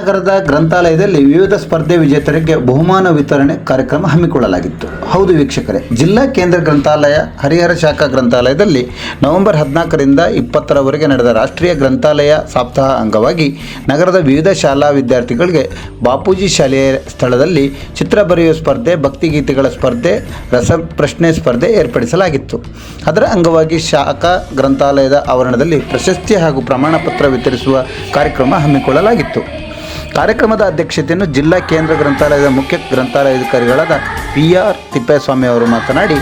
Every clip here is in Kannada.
ನಗರದ ಗ್ರಂಥಾಲಯದಲ್ಲಿ ವಿವಿಧ ಸ್ಪರ್ಧೆ ವಿಜೇತರಿಗೆ ಬಹುಮಾನ ವಿತರಣೆ ಕಾರ್ಯಕ್ರಮ ಹಮ್ಮಿಕೊಳ್ಳಲಾಗಿತ್ತು. ಹೌದು ವೀಕ್ಷಕರೇ, ಜಿಲ್ಲಾ ಕೇಂದ್ರ ಗ್ರಂಥಾಲಯ, ಹರಿಹರ ಶಾಖಾ ಗ್ರಂಥಾಲಯದಲ್ಲಿ ನವೆಂಬರ್ ಹದಿನಾಲ್ಕರಿಂದ ಇಪ್ಪತ್ತರವರೆಗೆ ನಡೆದ ರಾಷ್ಟ್ರೀಯ ಗ್ರಂಥಾಲಯ ಸಪ್ತಾಹ ಅಂಗವಾಗಿ ನಗರದ ವಿವಿಧ ಶಾಲಾ ವಿದ್ಯಾರ್ಥಿಗಳಿಗೆ ಬಾಪೂಜಿ ಶಾಲೆಯ ಸ್ಥಳದಲ್ಲಿ ಚಿತ್ರ ಬರೆಯುವ ಸ್ಪರ್ಧೆ, ಭಕ್ತಿಗೀತೆಗಳ ಸ್ಪರ್ಧೆ, ರಸಪ್ರಶ್ನೆ ಸ್ಪರ್ಧೆ ಏರ್ಪಡಿಸಲಾಗಿತ್ತು. ಅದರ ಅಂಗವಾಗಿ ಶಾಖಾ ಗ್ರಂಥಾಲಯದ ಆವರಣದಲ್ಲಿ ಪ್ರಶಸ್ತಿ ಹಾಗೂ ಪ್ರಮಾಣ ಪತ್ರ ವಿತರಿಸುವ ಕಾರ್ಯಕ್ರಮ ಹಮ್ಮಿಕೊಳ್ಳಲಾಗಿತ್ತು. ಕಾರ್ಯಕ್ರಮದ ಅಧ್ಯಕ್ಷತೆಯನ್ನು ಜಿಲ್ಲಾ ಕೇಂದ್ರ ಗ್ರಂಥಾಲಯದ ಮುಖ್ಯ ಗ್ರಂಥಾಲಯಾಧಿಕಾರಿಗಳಾದ ಪಿ ಆರ್ ತಿಪ್ಪೇಸ್ವಾಮಿ ಅವರು ಮಾತನಾಡಿ,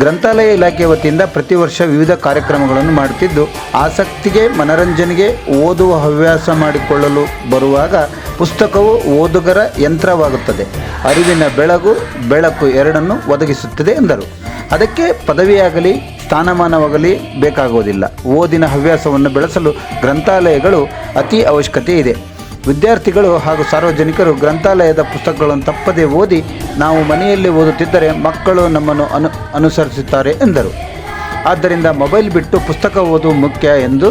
ಗ್ರಂಥಾಲಯ ಇಲಾಖೆ ವತಿಯಿಂದ ಪ್ರತಿ ವರ್ಷ ವಿವಿಧ ಕಾರ್ಯಕ್ರಮಗಳನ್ನು ಮಾಡುತ್ತಿದ್ದು, ಆಸಕ್ತಿಗೆ, ಮನರಂಜನೆಗೆ ಓದುವ ಹವ್ಯಾಸ ಮಾಡಿಕೊಳ್ಳಲು ಬರುವಾಗ ಪುಸ್ತಕವು ಓದುಗರ ಯಂತ್ರವಾಗುತ್ತದೆ. ಅರಿವಿನ ಬೆಳಗು, ಬೆಳಕು ಎರಡನ್ನು ಒದಗಿಸುತ್ತದೆ ಎಂದರು. ಅದಕ್ಕೆ ಪದವಿಯಾಗಲಿ, ಸ್ಥಾನಮಾನವಾಗಲಿ ಬೇಕಾಗುವುದಿಲ್ಲ. ಓದಿನ ಹವ್ಯಾಸವನ್ನು ಬೆಳೆಸಲು ಗ್ರಂಥಾಲಯಗಳು ಅತಿ ಅವಶ್ಯಕತೆ ಇದೆ ವಿದ್ಯಾರ್ಥಿಗಳು ಹಾಗೂ ಸಾರ್ವಜನಿಕರು ಗ್ರಂಥಾಲಯದ ಪುಸ್ತಕಗಳನ್ನು ತಪ್ಪದೇ ಓದಿ ನಾವು ಮನೆಯಲ್ಲಿ ಓದುತ್ತಿದ್ದರೆ ಮಕ್ಕಳು ನಮ್ಮನ್ನು ಅನು, ಅನುಸರಿಸುತ್ತಾರೆ ಎಂದರು. ಆದ್ದರಿಂದ ಮೊಬೈಲ್ ಬಿಟ್ಟು ಪುಸ್ತಕ ಓದುವ ಮುಖ್ಯ ಎಂದು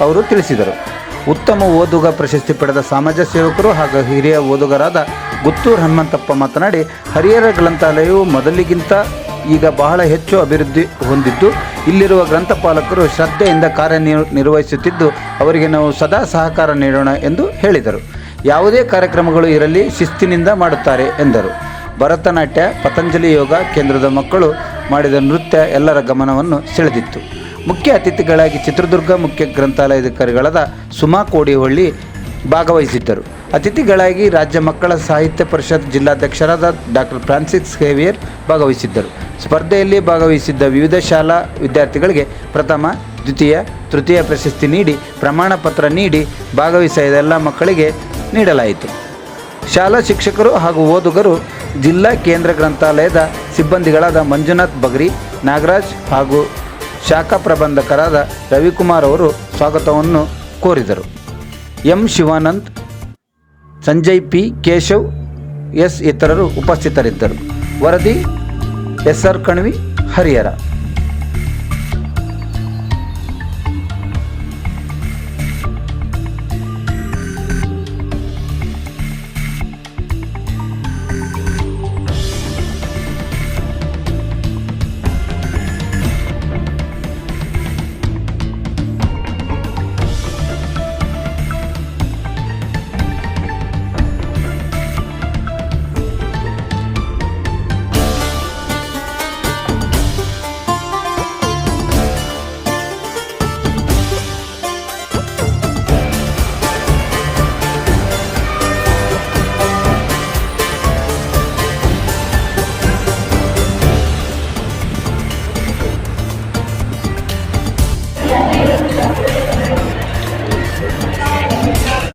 ಅವರು ತಿಳಿಸಿದರು. ಉತ್ತಮ ಓದುಗ ಪ್ರಶಸ್ತಿ ಪಡೆದ ಸಮಾಜ ಸೇವಕರು ಹಾಗೂ ಹಿರಿಯ ಓದುಗರಾದ ಗುತ್ತೂರು ಹನುಮಂತಪ್ಪ ಮಾತನಾಡಿ, ಹರಿಹರ ಗ್ರಂಥಾಲಯವು ಮೊದಲಿಗಿಂತ ಈಗ ಬಹಳ ಹೆಚ್ಚು ಅಭಿವೃದ್ಧಿ ಹೊಂದಿದ್ದು, ಇಲ್ಲಿರುವ ಗ್ರಂಥಪಾಲಕರು ಶ್ರದ್ಧೆಯಿಂದ ಕಾರ್ಯನಿರ್ವಹಿಸುತ್ತಿದ್ದು ಅವರಿಗೆ ನಾವು ಸದಾ ಸಹಕಾರ ನೀಡೋಣ ಎಂದು ಹೇಳಿದರು. ಯಾವುದೇ ಕಾರ್ಯಕ್ರಮಗಳು ಇರಲಿ, ಶಿಸ್ತಿನಿಂದ ಮಾಡುತ್ತಾರೆ ಎಂದರು. ಭರತನಾಟ್ಯ, ಪತಂಜಲಿ ಯೋಗ ಕೇಂದ್ರದ ಮಕ್ಕಳು ಮಾಡಿದ ನೃತ್ಯ ಎಲ್ಲರ ಗಮನವನ್ನು ಸೆಳೆದಿತ್ತು. ಮುಖ್ಯ ಅತಿಥಿಗಳಾಗಿ ಚಿತ್ರದುರ್ಗ ಮುಖ್ಯ ಗ್ರಂಥಾಲಯಾಧಿಕಾರಿಗಳಾದ ಸುಮಾ ಕೋಡಿಹೊಳ್ಳಿ ಭಾಗವಹಿಸಿದ್ದರು. ಅತಿಥಿಗಳಾಗಿ ರಾಜ್ಯ ಮಕ್ಕಳ ಸಾಹಿತ್ಯ ಪರಿಷತ್ ಜಿಲ್ಲಾಧ್ಯಕ್ಷರಾದ ಡಾಕ್ಟರ್ ಫ್ರಾನ್ಸಿಸ್ ಹೇವಿಯರ್ ಭಾಗವಹಿಸಿದ್ದರು. ಸ್ಪರ್ಧೆಯಲ್ಲಿ ಭಾಗವಹಿಸಿದ್ದ ವಿವಿಧ ಶಾಲಾ ವಿದ್ಯಾರ್ಥಿಗಳಿಗೆ ಪ್ರಥಮ, ದ್ವಿತೀಯ, ತೃತೀಯ ಪ್ರಶಸ್ತಿ ನೀಡಿ, ಪ್ರಮಾಣ ಪತ್ರ ನೀಡಿ ಭಾಗವಹಿಸಿದ ಎಲ್ಲ ಮಕ್ಕಳಿಗೆ ನೀಡಲಾಯಿತು. ಶಾಲಾ ಶಿಕ್ಷಕರು ಹಾಗೂ ಓದುಗರು ಜಿಲ್ಲಾ ಕೇಂದ್ರ ಗ್ರಂಥಾಲಯದ ಸಿಬ್ಬಂದಿಗಳಾದ ಮಂಜುನಾಥ್ ಬಗ್ರಿ, ನಾಗರಾಜ್ ಹಾಗೂ ಶಾಖಾ ಪ್ರಬಂಧಕರಾದ ರವಿಕುಮಾರ್ ಅವರು ಸ್ವಾಗತವನ್ನು ಕೋರಿದರು. M Shivanand Sanjay P Keshav S ಇತರರು ಉಪಸ್ಥಿತರಿದ್ದರು. ವರದಿ ಎಸ್ ಆರ್ ಕಣ್ವಿ ಹರಿಹರ.